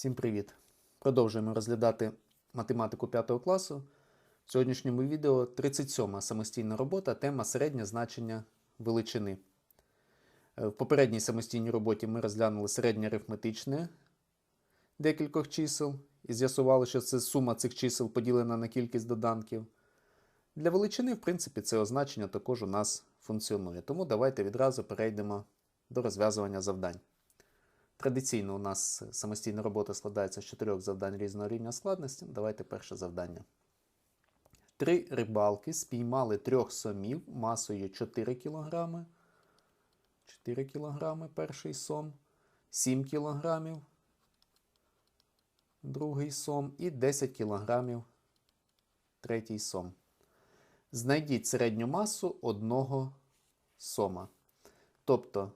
Всім привіт! Продовжуємо розглядати математику 5 класу. В сьогоднішньому відео 37 самостійна робота, тема середнє значення величини. Е, В попередній самостійній роботі ми розглянули середнє арифметичне декількох чисел і з'ясували, що це сума цих чисел поділена на кількість доданків. Для величини, в принципі, це означення також у нас функціонує. Тому давайте відразу перейдемо до розв'язування завдань. Традиційно у нас самостійна робота складається з чотирьох завдань різного рівня складності. Давайте перше завдання. Три рибалки спіймали трьох сомів масою 4 кг. 4 кг перший сом, 7 кг другий сом і 10 кг третій сом. Знайдіть середню масу одного сома. Тобто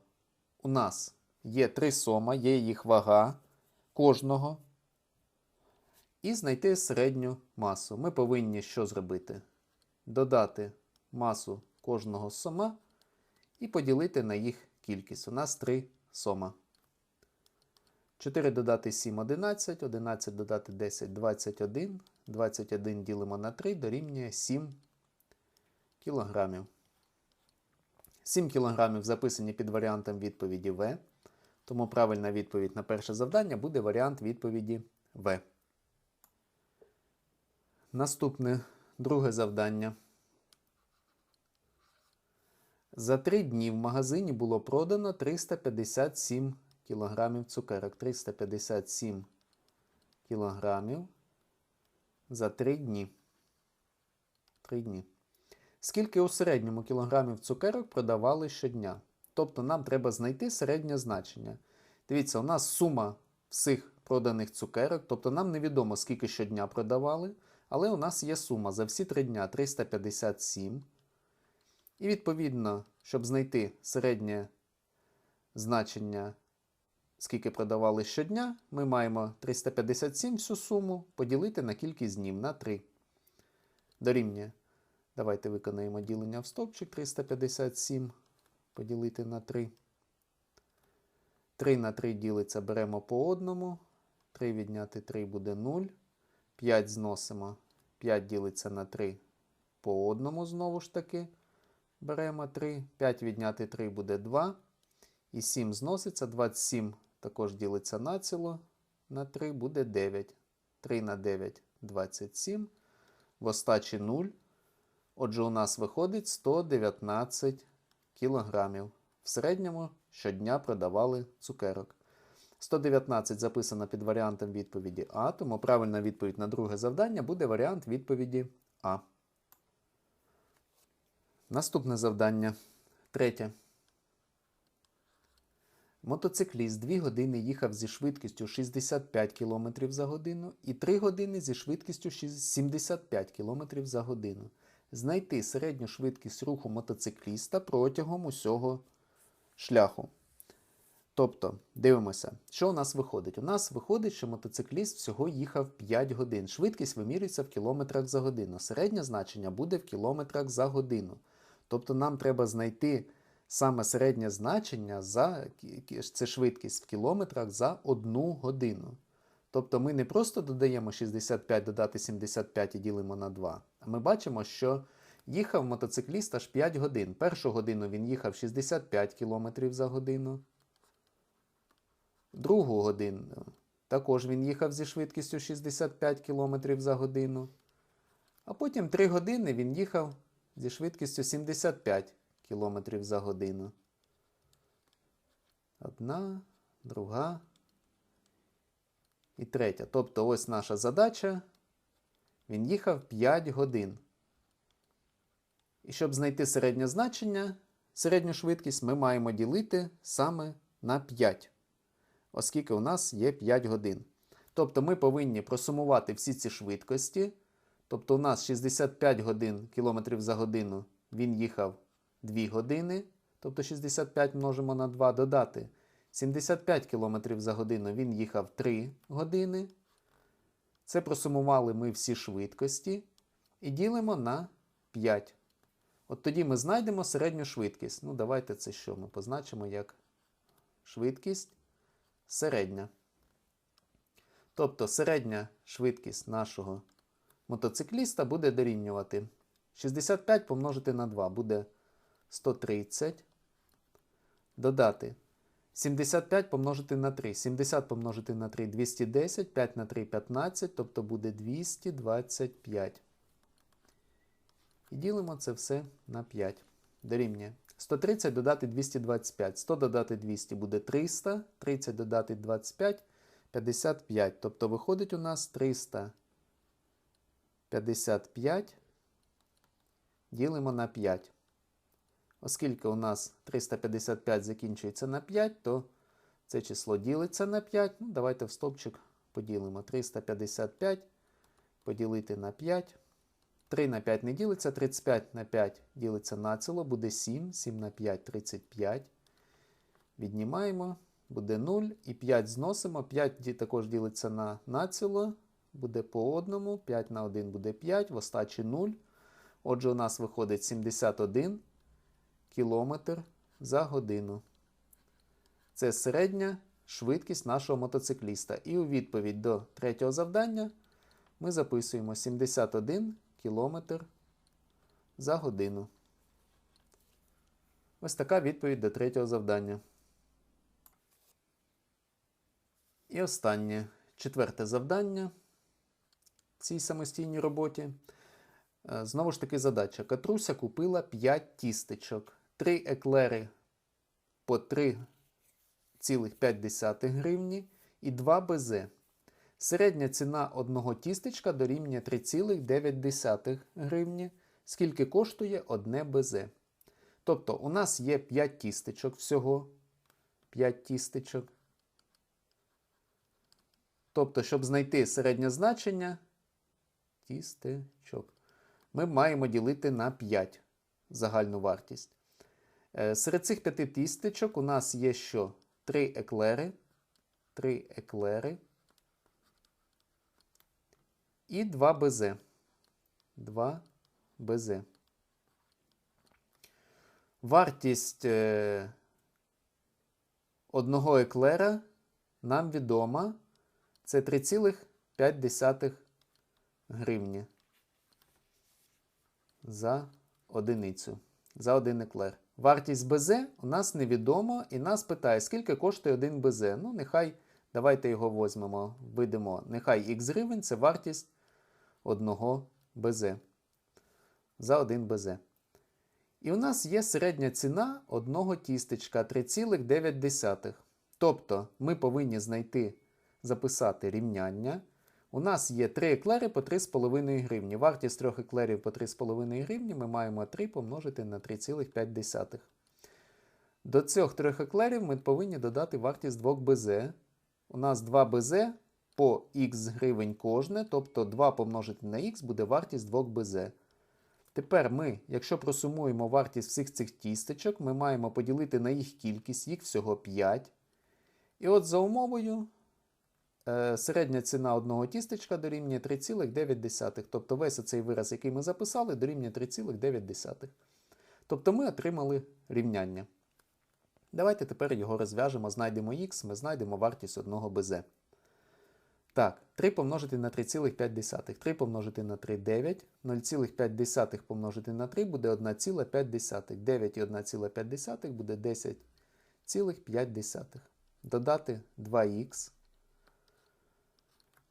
у нас є три сома, є їх вага кожного. І знайти середню масу. Ми повинні що зробити? Додати масу кожного сома і поділити на їх кількість. У нас три сома. 4 додати 7 11, 11 додати 10 21, 21 ділимо на 3 дорівнює 7 кілограмів. 7 кілограмів записані під варіантом відповіді В. Тому правильна відповідь на перше завдання буде варіант відповіді В. Наступне друге завдання. За три дні в магазині було продано 357 кілограмів цукерок. 357 кілограмів за три дні. Три дні. Скільки у середньому кілограмів цукерок продавали щодня? Тобто нам треба знайти середнє значення. Дивіться, у нас сума всіх проданих цукерок, тобто нам невідомо, скільки щодня продавали, але у нас є сума за всі три дня 357. І відповідно, щоб знайти середнє значення, скільки продавали щодня, ми маємо 357 всю суму поділити на кількість днів на 3. Дорівнює. Давайте виконаємо ділення в стовпчик 357 поділити на 3. 3 на 3 ділиться, беремо по одному. 3 відняти 3 буде 0. 5 зносимо. 5 ділиться на 3 по одному знову ж таки. Беремо 3. 5 відняти 3 буде 2. І 7 зноситься. 27 також ділиться націло. На 3 буде 9. 3 на 9 27. В остачі 0. Отже, у нас виходить 119 кілограмів. В середньому щодня продавали цукерок. 119 записано під варіантом відповіді А, тому правильна відповідь на друге завдання буде варіант відповіді А. Наступне завдання. Третє. Мотоцикліст 2 години їхав зі швидкістю 65 км за годину і 3 години зі швидкістю 75 км за годину. Знайти середню швидкість руху мотоцикліста протягом усього шляху. Тобто, дивимося, що у нас виходить? У нас виходить, що мотоцикліст всього їхав 5 годин. Швидкість вимірюється в кілометрах за годину. Середнє значення буде в кілометрах за годину. Тобто нам треба знайти саме середнє значення за це швидкість в кілометрах за одну годину. Тобто ми не просто додаємо 65 додати 75 і ділимо на 2, а ми бачимо, що їхав мотоцикліст аж 5 годин. Першу годину він їхав 65 км за годину. Другу годину також він їхав зі швидкістю 65 км за годину. А потім 3 години він їхав зі швидкістю 75 км за годину. Одна, друга і третя. Тобто ось наша задача. Він їхав 5 годин. І щоб знайти середнє значення, середню швидкість ми маємо ділити саме на 5, оскільки у нас є 5 годин. Тобто ми повинні просумувати всі ці швидкості.Тобто у нас 65 годин км за годину він їхав 2 години. Тобто 65 множимо на 2 додати. 75 км за годину він їхав 3 години. Це просумували ми всі швидкості і ділимо на 5. От тоді ми знайдемо середню швидкість. Ну, давайте це що? Ми позначимо як швидкість середня. Тобто середня швидкість нашого мотоцикліста буде дорівнювати 65 помножити на 2 буде 130. Додати 75 помножити на 3. 70 помножити на 3 210, 5 на 3 15, тобто буде 225. І ділимо це все на 5. Дорівнює. 130 додати 225. 100 додати 200 буде 300. 30 додати 25 55. Тобто виходить у нас 355. Ділимо на 5. Оскільки у нас 355 закінчується на 5, то це число ділиться на 5. Ну, давайте в стовпчик поділимо. 355 поділити на 5. 3 на 5 не ділиться, 35 на 5 ділиться націло, буде 7, 7 на 5 35. Віднімаємо, буде 0 і 5 зносимо. 5 також ділиться на націло, буде по одному, 5 на 1 буде 5, в остачі 0. Отже, у нас виходить 71 кілометр за годину. Це середня швидкість нашого мотоцикліста. І у відповідь до третього завдання ми записуємо 71 кілометр за годину. Ось така відповідь до третього завдання. І останнє четверте завдання в цій самостійній роботі. Е, Знову ж таки задача. Катруся купила 5 тістечок, 3 еклери по 3,5 гривні і 2 безе. Середня ціна одного тістечка дорівнює 3,9 гривні, скільки коштує одне безе. Тобто у нас є 5 тістечок всього. 5 тістечок. Тобто, щоб знайти середнє значення тістечок, ми маємо ділити на 5 загальну вартість. Е, Серед цих 5 тістечок у нас є що? 3 еклери. 3 еклери. І 2 безе. 2 безе. Вартість е, одного еклера нам відома. Це 3,5 гривні за одиницю. За один еклер. Вартість БЗ у нас невідома і нас питає, скільки коштує один БЗ. Ну, нехай, давайте його візьмемо, видимо, нехай х гривень це вартість одного БЗ. За один БЗ. І у нас є середня ціна одного тістечка 3,9. Тобто ми повинні знайти, записати рівняння. У нас є 3 еклери по 3,5 гривні. Вартість 3 еклерів по 3,5 гривні ми маємо 3 помножити на 3,5. До цих 3 еклерів ми повинні додати вартість 2 БЗ. У нас 2 БЗ по х гривень кожне, тобто 2 помножити на х буде вартість 2 БЗ. Тепер ми, якщо просумуємо вартість всіх цих тістечок, ми маємо поділити на їх кількість, їх всього 5. І от за умовою середня ціна одного тістечка дорівнює 3,9. Тобто весь цей вираз, який ми записали, дорівнює 3,9. Тобто ми отримали рівняння. Давайте тепер його розв'яжемо, знайдемо х, ми знайдемо вартість одного БЗ. Так, 3 помножити на 3,5. 3 помножити на 3 9. 0,5 помножити на 3 буде 1,5. 9 і 1,5 буде 10,5. Додати 2х.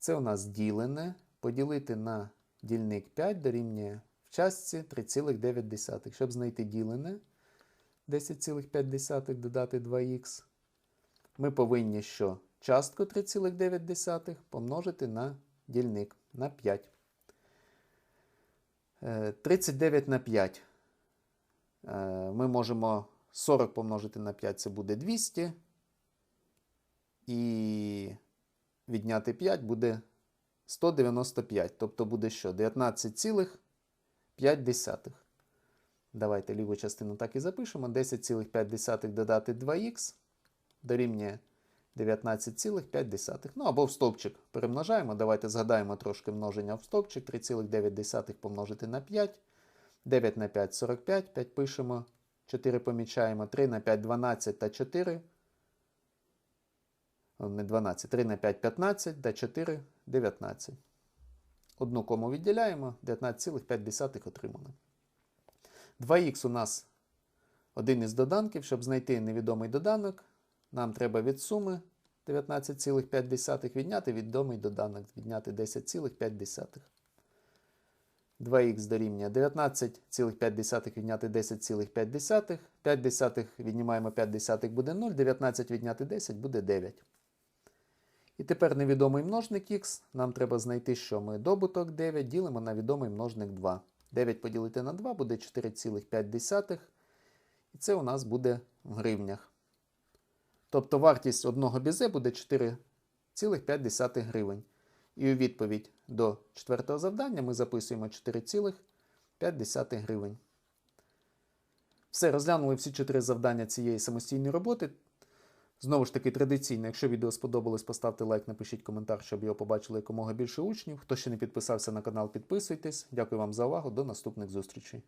Це у нас ділене. Поділити на дільник 5 дорівнює в частці 3,9. Щоб знайти ділене 10,5 додати 2х. Ми повинні що? Частку 3,9 помножити на дільник на 5. Е, 39 на 5. Е, Ми можемо 40 помножити на 5, це буде 200. І відняти 5 буде 195. Тобто буде що? 19,5. Давайте ліву частину так і запишемо. 10,5 додати 2х дорівнює 19,5. Ну або в стовпчик перемножаємо. Давайте згадаємо трошки множення в стовпчик. 3,9 помножити на 5. 9 на 5 45. 5 пишемо. 4 помічаємо. 3 на 5 12 та 4. О, Не 12. 3 на 5 15, d4 19. Одну кому відділяємо, 19,5 отримали. 2х у нас один із доданків. Щоб знайти невідомий доданок, нам треба від суми 19,5 відняти відомий доданок, відняти 10,5. 2х дорівнює 19,5 відняти 10,5. 5 десятих віднімаємо 5 десятих буде 0, 19 відняти 10 буде 9. І тепер невідомий множник х. Нам треба знайти, що ми добуток 9 ділимо на відомий множник 2. 9 поділити на 2 буде 4,5. І це у нас буде в гривнях. Тобто вартість одного бізе буде 4,5 гривень. І у відповідь до четвертого завдання ми записуємо 4,5 гривень. Все, розглянули всі чотири завдання цієї самостійної роботи. Знову ж таки, традиційно, якщо відео сподобалось, поставте лайк, напишіть коментар, щоб його побачили якомога більше учнів. Хто ще не підписався на канал, підписуйтесь. Дякую вам за увагу. До наступних зустрічей.